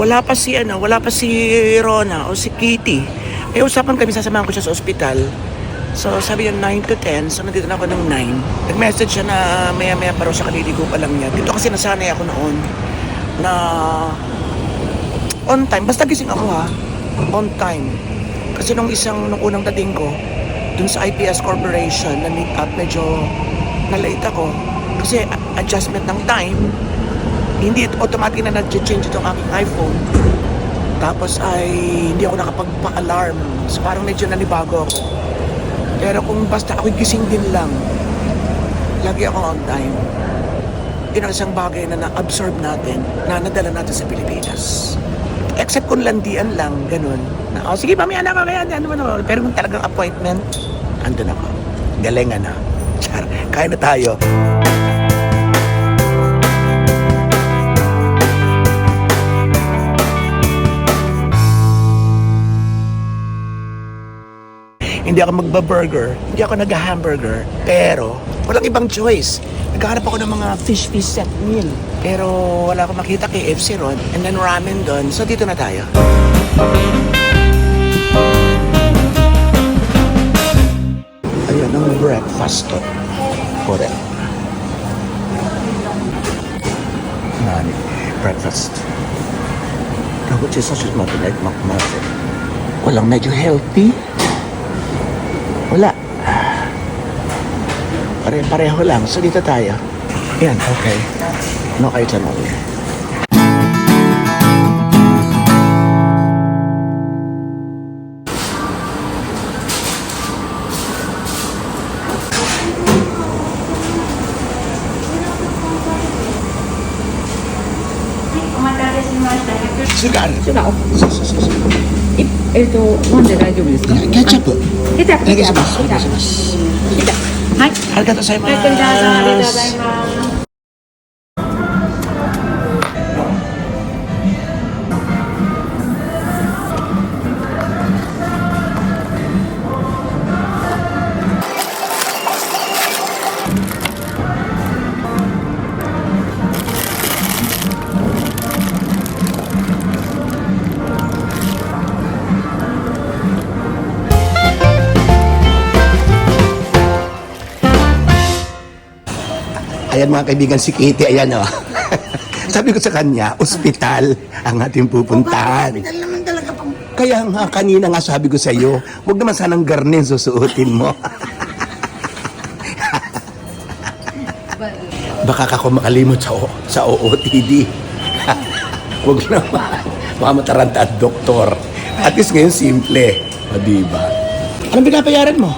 wala pa si ano, wala pa si Rona o si Kitty. Eh usapan kami sasamahan ko siya sa ospital. So sabi niya 9 to 10, so nandito na ako ng 9. Nag-message siya na maya-maya pa raw siya kaliligo pa lang niya. Dito kasi nasanay ako noon na on time. Basta gising ako ha. On time. Kasi nung isang, nung unang dating ko, dun sa IPS Corporation, na meet up, medyo na-late ako. Kasi adjustment ng time, hindi automatic na nag-change itong aking iPhone. Tapos ay hindi ako nakapagpa-alarm. So parang medyo nanibago ako. Pero kung basta ako gising din lang, lagi ako on time. Yun ang isang bagay na na-absorb natin, na nadala natin sa Pilipinas. Except kung landian lang, ganun. Na, oh, sige, mamaya na ako kaya, ano man ako. Pero kung talagang appointment, andun ako. Galingan na. Char, kaya na tayo. Hindi ako magba-burger, hindi ako nag-hamburger, pero walang ibang choice. Naghahanap ako ng mga fish fish set meal. Pero wala akong makita KFC ron, and then ramen doon. So dito na tayo. Ayan ang breakfast to. Correct. Nani, breakfast. Dapat siya sausage mo like McMuffin. Walang medyo healthy. Wala. Pare-pareho lang. So dito tayo. Yan, okay. No kayo dyan okay. Sugar. Sugar そうそうそうそう。いえっ、と飲んで大丈夫ですかケチャップ。ケチャップお願いします。おケチャップ願いします。ケチャップ い、ありがとうございます。Ayan mga kaibigan, si Kitty, ayan o. Sabi ko sa kanya, ospital ang ating pupuntahan. naman talaga pang... Kaya nga, kanina nga sabi ko sa iyo, huwag naman sanang garnin susuotin mo. Baka ka kung makalimot sa, O- sa OOTD. huwag naman. Mga mataranta at doktor. At least ngayon, simple. O, diba? Anong binabayaran mo?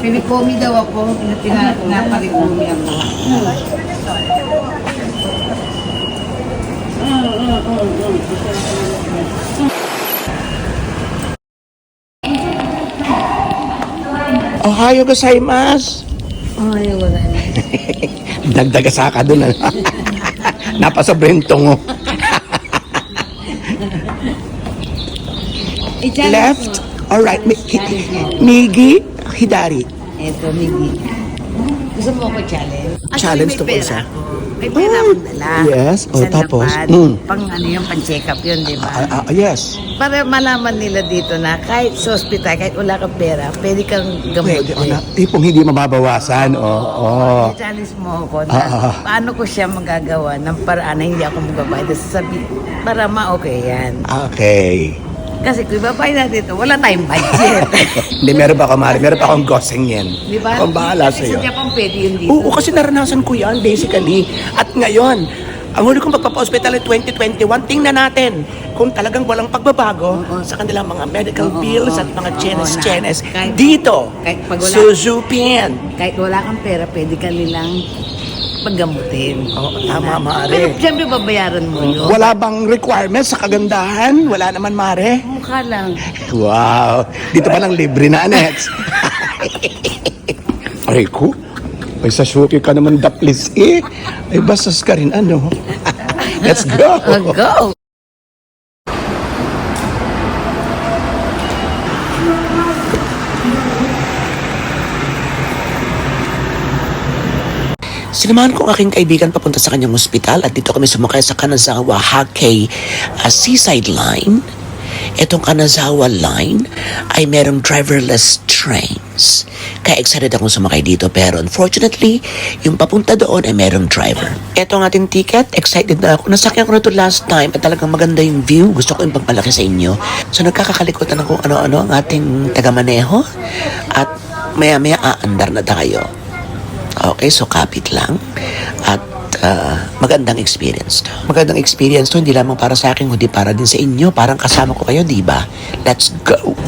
Pinikomi daw ako, pina- pinaparikomi ako. Ohayo gozaimasu. Ay, wala na. Dagdaga sa ka doon. ano? Napasobrentong mo. Left or right? Mi- hi- Migi, Hidari. Eto, Migi. Gusto mo ako challenge? Challenge to isa. ako. May pera Oh, akong dala. yes. Oh, Sa tapos? lapad. Mm. Pang ano yung pang-check up yun, di ba? Ah, ah, yes. Para malaman nila dito na kahit sa ospital, kahit wala kang pera, pwede kang Pwede, gamutin. anak. Tipong hindi mababawasan. Oo. Oh, I-challenge mo ako na Ah, ah, ah. paano ko siya magagawa ng paraan na hindi ako magbabayad. Sabi, para ma-okay yan. Okay. Kasi kung ibabayad natin ito, wala tayong budget. Hindi, meron pa ako, Mari. Meron pa akong goseng yan. Di ba? Akong bahala Kasi sa'yo. Sa Japan pwede yun dito. Oo, kasi naranasan ko yan, basically. At ngayon, ang huli kong pagpapa-hospital ay 2021, tingnan natin kung talagang walang pagbabago Oo. sa kanilang mga medical Oo, bills oo, at mga oo, chenes-chenes. na- kahit- Dito, kahit pag wala- Suzupin. Kahit wala kang pera, pwede ka nilang paggamutin. Oo, tama, Mare. Pero siyempre babayaran mo yun. Wala bang requirements sa kagandahan? Wala naman, Mare. Mukha lang. Wow! Dito pa lang libre na, Anex. Ay ko, ay sa Shopee ka naman daplis eh. Ay bastos ka rin, ano? Let's go! Uh, go! Sinamahan ko ang aking kaibigan papunta sa kanyang ospital at dito kami sumakay sa Kanazawa Hakay uh, Seaside Line. Itong Kanazawa Line ay merong driverless trains. Kaya excited akong sumakay dito pero unfortunately, yung papunta doon ay merong driver. Ito ang ating ticket. Excited na ako. Nasakyan ko na to last time at talagang maganda yung view. Gusto ko yung pagpalaki sa inyo. So nagkakakalikutan ako ano-ano ang ating tagamaneho at maya-maya aandar na tayo. Okay, so kapit lang. At ah, magandang experience to. Magandang experience to, hindi lamang para sa akin, kundi para din sa inyo. Parang kasama ko kayo, di ba? Let's go!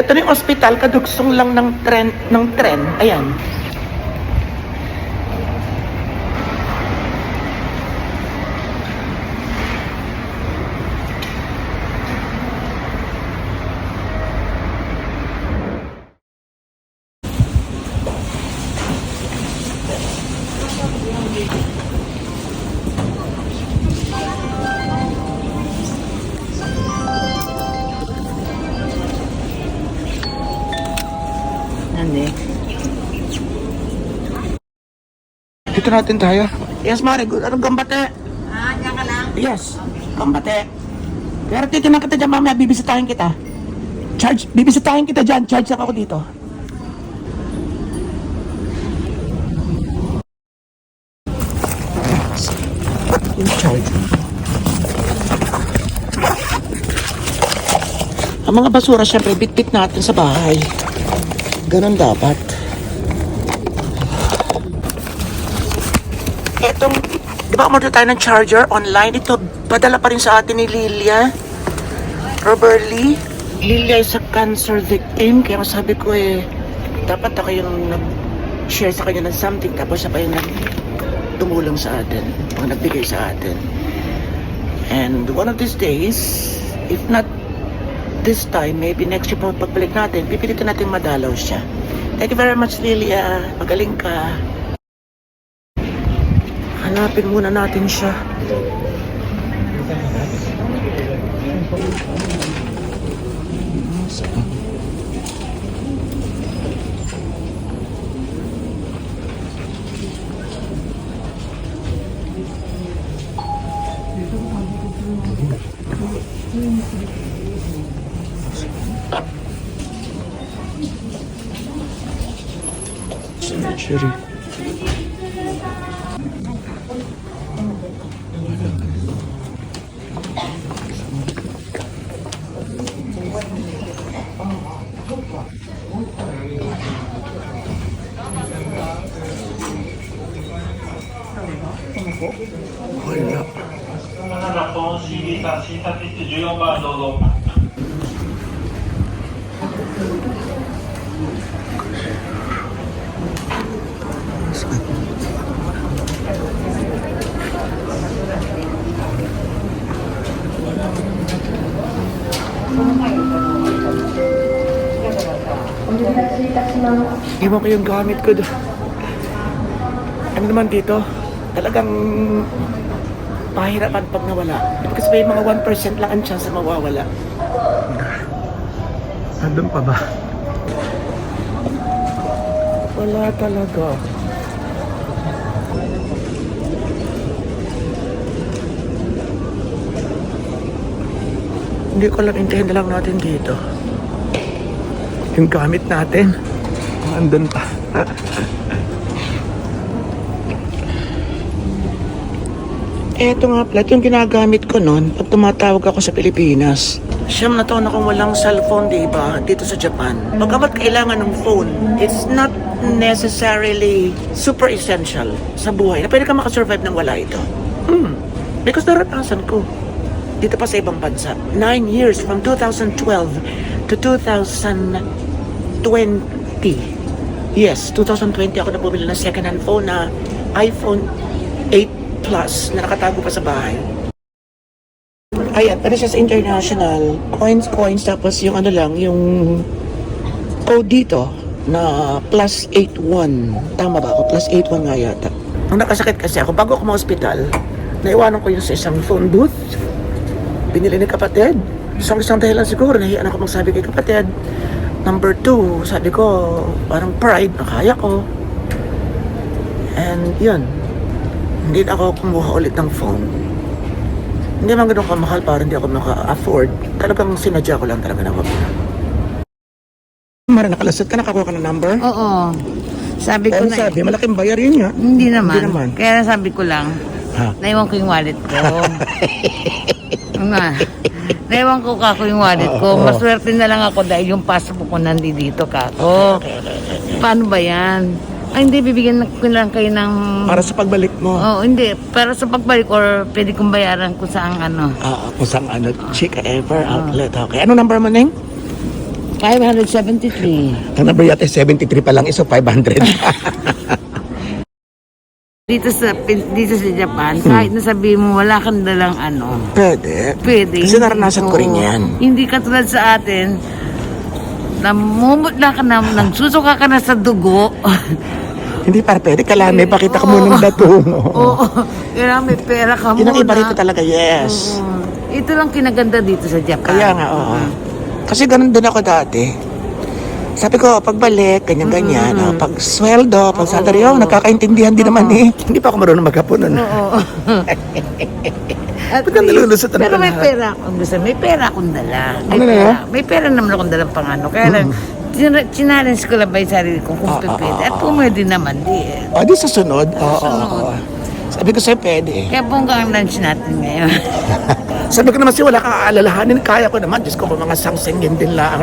Ito na yung ospital, kadugsong lang ng tren, ng tren. Ayan. Ano Dito natin tayo. Yes, Mare. Good. Anong gambate? Ah, ka lang? Yes. Gambate. Pero titinan kita dyan mamaya. Bibisitahin kita. Charge. Bibisitahin kita dyan. Charge lang ako dito. Yung charge. Ang mga basura, syempre, bit-bit natin sa bahay. Ganon dapat. Etong, di ba umorder tayo ng charger online? Ito, padala pa rin sa atin ni Lilia. Robert Lee. Lilia is a cancer victim. Kaya sabi ko eh, dapat ako yung nag-share sa kanya ng something. Tapos siya pa yung tumulong sa atin. Pang nagbigay sa atin. And one of these days, if not this time, maybe next year pa pagbalik natin, pipilitin natin madalaw siya. Thank you very much, Lilia. Magaling ka. Hanapin muna natin siya. Cemetery. 種類これだ。14番どうぞ。Iwan ko yung gamit ko doon. Ano naman dito? Talagang pahirapan pag nawala. Kasi may mga 1% lang ang chance na mawawala. Andun pa ba? Wala talaga. Hindi ko lang intindihan na lang natin dito. Yung gamit natin. Andun pa. Eto nga pala, yung ginagamit ko noon pag tumatawag ako sa Pilipinas. Siyam na taon akong walang cellphone, di ba? Dito sa Japan. Pagkamat kailangan ng phone, it's not necessarily super essential sa buhay na pwede ka makasurvive ng wala ito. Hmm. Because naranasan ko. Dito pa sa ibang bansa. Nine years from 2012 to 2020. Yes, 2020 ako na bumili ng second-hand phone na iPhone 8 Plus na nakatago pa sa bahay. Ayan, sa international, coins, coins, tapos yung ano lang, yung code dito na plus 81. Tama ba ako? Plus 81 nga yata. Ang nakasakit kasi ako, bago ako ma-hospital, naiwanan ko yung sa isang phone booth. Binili ni kapatid. So, ang isang dahilan siguro, nahiyan ako magsabi kay kapatid. Number two, sabi ko, parang pride, nakaya ko. And yun, hindi ako kumuha ulit ng phone. Hindi naman ganun kamahal para hindi ako maka-afford. Talagang sinadya ko lang talaga na wag na. Mara, nakalasot ka, nakakuha ka ng number? Oo. Sabi ko Ano na, sabi? Malaking bayar yun nga. hindi naman. Hindi naman. Kaya sabi ko lang? Naiwan ko yung wallet ko. Nga. Naiwan ko kako yung wallet ko. Maswerte na lang ako dahil yung passport ko nandito kako. Paano ba yan? Ay, hindi, bibigyan ko lang kayo ng... Para sa pagbalik mo. Oo, hindi. Para sa pagbalik or pwede kong bayaran kung saan ano. Ah, kung saan ano, Chica Ever Outlet. Okay. Ano number mo, Ning? 573. Ang number yata 73 pa lang, iso 500. Dito sa dito sa Japan, kahit nasabihin mo wala kang dalang ano, Pwede. pwede. Kasi naranasan ko rin Oo. yan. Hindi katulad sa atin, namumutla ka na, nagsusuka ka na sa dugo. Hindi para pwede. Kalame, pakita ka muna ng dato mo. Oo. Kaya may pera ka Yun ang muna. iba rito talaga, yes. Oo. Ito lang kinaganda dito sa Japan. Kaya nga, oo. Kasi ganun din ako dati. Sabi ko, pagbalik, ganyan-ganyan. oh, pag sweldo, pag salary, oh, nagkakaintindihan din naman eh. Hindi pa ako marunong maghapon. Ano? Oo. At Ba't ka nalulusot ang Pero may pera akong gusto. May pera akong dala. May Ano na pera. May pera naman akong dala pang ano. Kaya lang, china- challenge ko lang ba yung sarili ko kung Ah, ah, pwede. ah, At kung pwede naman, di eh. O, di sa sunod. Oo, oo, sunod. oo. Sabi ko sa'yo, pwede eh. Kaya bongga ang lunch natin ngayon. Sabi ko naman siya, wala kang aalalahanin. Kaya ko naman. Diyos ko, kung mga sangsingin din lang.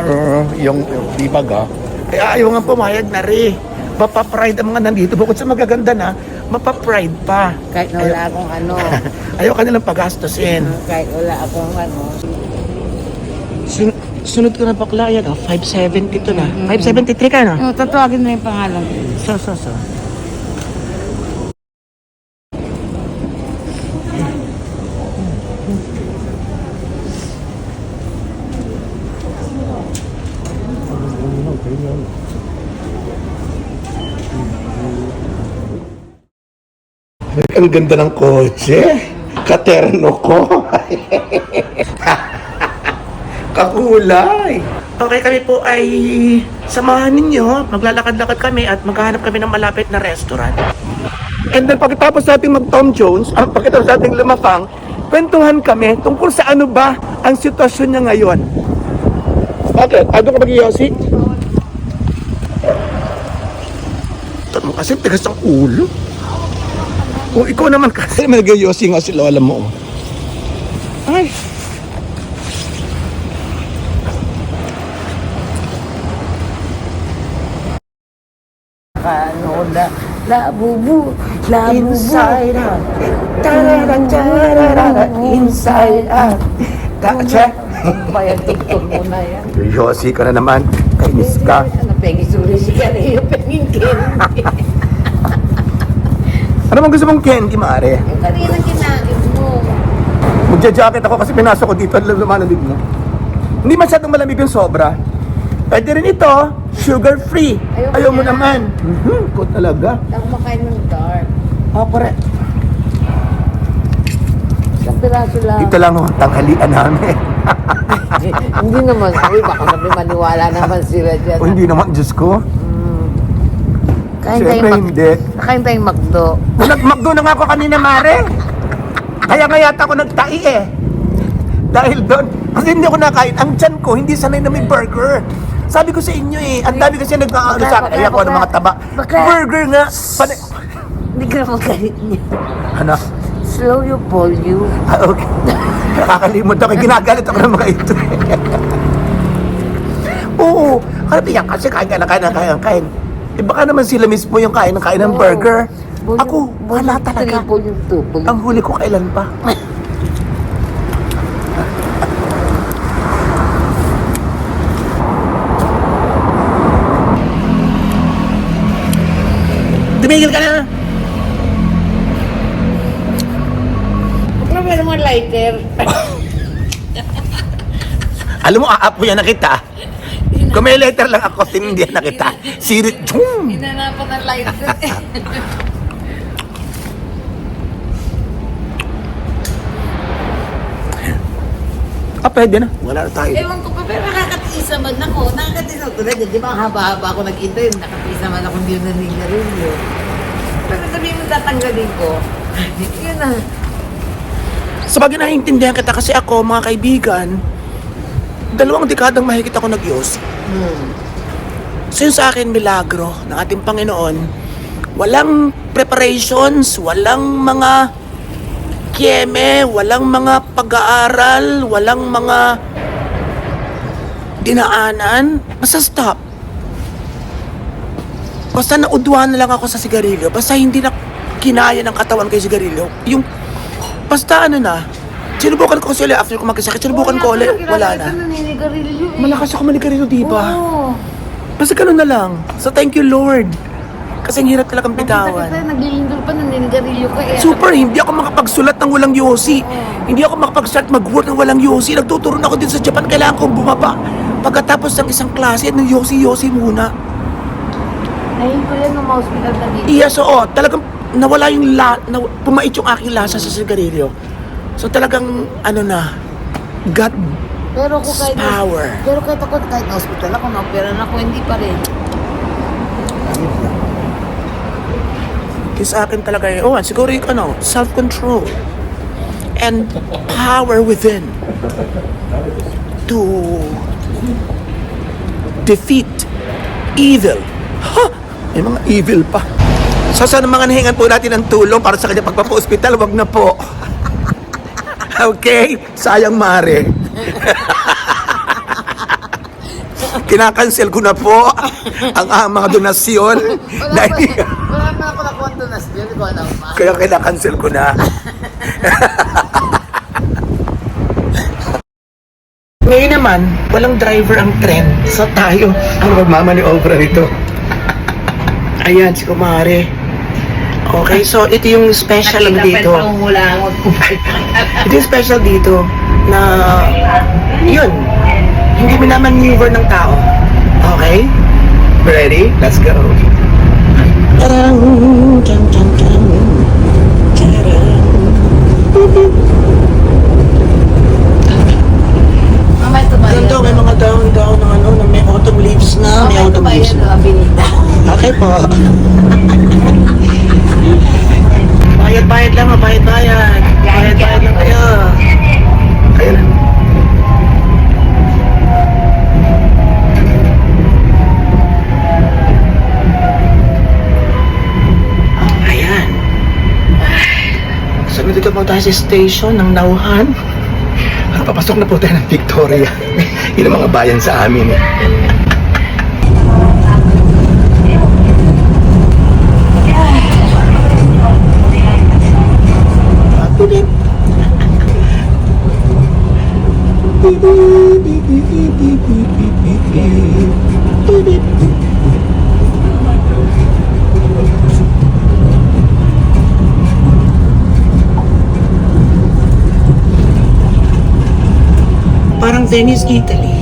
Yung, yung bibag, ah. Kaya ayaw nga pumayag na rin. Mapapride ang mga nandito. Bukod sa magaganda na, mapapride pa. Kahit na wala akong ano. Ayaw ka nilang pagastusin. kahit wala akong ano. Sun sunod ko na bakla yan, oh. 570 to na. 573 ka na? Oh, tatawagin na yung pangalan. So, so, so. Ang ganda ng kotse. Katerno ko. Kakulay. Okay, kami po ay samahan ninyo. Maglalakad-lakad kami at maghahanap kami ng malapit na restaurant. And then pagkatapos nating mag Tom Jones, ang pagkatapos nating lumafang, kwentuhan kami tungkol sa ano ba ang sitwasyon niya ngayon. Bakit? Ano ka mag-iossi? Ito mo kasi tigas ang ulo. Kung ikaw naman kasi mag-iossi nga si lola mo. Ay, Ano na, labubu, labubu. Inside out. Tarara, tarara, inside out. Check. Bayan tiktok mo na yan. Yosi ka na naman. Kainis ka. Ano, pengi suri si Kariyo, pengin candy. Ano bang gusto mong candy, Mare? Yung kanina kinain mo. Magja-jacket ako kasi pinasok ko dito at lumalamig mo. Hindi masyadong malamig yung sobra. Pwede rin ito, sugar free. Ayoko Ayaw mo naman. Mhm, ko talaga. Ako makain ng dark. Ah, pare. Isang piraso lang. Dito lang oh, tanghalian namin. Hindi naman, uy, baka sabi maniwala naman sila dyan. o hindi naman, Diyos ko. Kain Siyempre tayong hindi. Kain tayong McDo. Nagmagdo na nga ako kanina, Mare. Kaya nga yata ako nagtai eh. Dahil doon, kasi hindi ako nakain. Ang tiyan ko, hindi sanay na may burger. Sabi ko sa inyo eh, ang dami kasi nag ano Baka, sa akin, baka, ay ako ng mga taba. Baka. Burger nga. Pan- Hindi ka na magalit niya. ano? Slow your volume. Ah, okay. Nakakalimot ako. Ginagalit ako ng mga ito. Oo. Kasi yan, kasi kain ka na kain na kain na kain. Eh baka naman sila mismo yung kain ng kain ng Oo. burger. Volume- Ako, wala volume talaga. volume two, volume Ang huli ko kailan pa? Tumigil ka na! Ano ba naman lighter? Alam mo, aapoyan na kita. Kung may letter lang ako, tindihan na kita. Sirit, chum! Hinanapan ng lighter. Ah, pwede na. Wala na tayo. Ewan ko pa, pero nakakatiis naman ako. Nakakatiis ako. Tulad yun, di ba, ang haba-haba ako nag-intay, nakatiis naman ako hindi yun naninigarilyo. Pero sabihin mo tatanggalin ko, yun na. Sa bagay naiintindihan kita kasi ako, mga kaibigan, dalawang dekadang mahigit ako nag-ios. Hmm. So yun sa akin, milagro ng ating Panginoon, walang preparations, walang mga kieme, walang mga pag-aaral, walang mga dinaanan, basta stop. Basta naudwan na lang ako sa sigarilyo, basta hindi na kinaya ng katawan kay sigarilyo. Yung, basta ano na, sinubukan ko kasi ulit after ko magkasakit, sinubukan ko ulit, wala na. Malakas ako manigarilyo, di ba? Oo. Basta ganun na lang. So thank you Lord. Kasi ang hirap talagang bitawan. Kita naglilindol pa, naninigarilyo ka eh. Super, hindi ako makapagsulat ng walang yosi. Hindi ako makapag-start mag-work ng walang yosi. Nagtuturo na ako din sa Japan, kailangan kong bumaba. Pagkatapos ng isang klase, ng yosi-yosi muna. Ayun ko yan, nung hospital na dito. Iya, so oh, talagang nawala yung la, na, pumait yung aking lasa sa sigarilyo. So talagang, ano na, God, Pero ako kahit Power. Pero kahit ako kahit na hospital ako, na-opera na ako, hindi pa rin. yung sa akin talaga, eh, oh, siguro yung ano, self-control and power within to defeat evil. Ha! May mga evil pa. So sa mga nahingan po natin ng tulong para sa kanya pagpapa-hospital, wag na po. Okay? Sayang mare. Kinakancel ko na po ang, ang mga donasyon. na hindi- Wala na ako nakuha doon na siya, ko alam pa. kaya kinakancel ko na. Ngayon naman, walang driver ang tren. So tayo ang magmamaniobra nito. Ayan, si Kumare. Okay, so ito yung special dito. Ito yung special dito na yun, hindi minamaneuver ng tao. Okay? Ready? Let's go. Tarang, tan. Mamaya tumayo. Ganito, may mga daon-daon ng ano, may autumn leaves na, may autumn leaves na. Okay po. Bayad-bayad lang, ah, bayad-bayad. Bayad-bayad lang kayo. Ayun. Ayan. So, nandito po tayo sa station ng Nauhan. Papasok na po tayo ng Victoria. Yun ang mga bayan sa amin. Pipip. Parang Venice, Italy.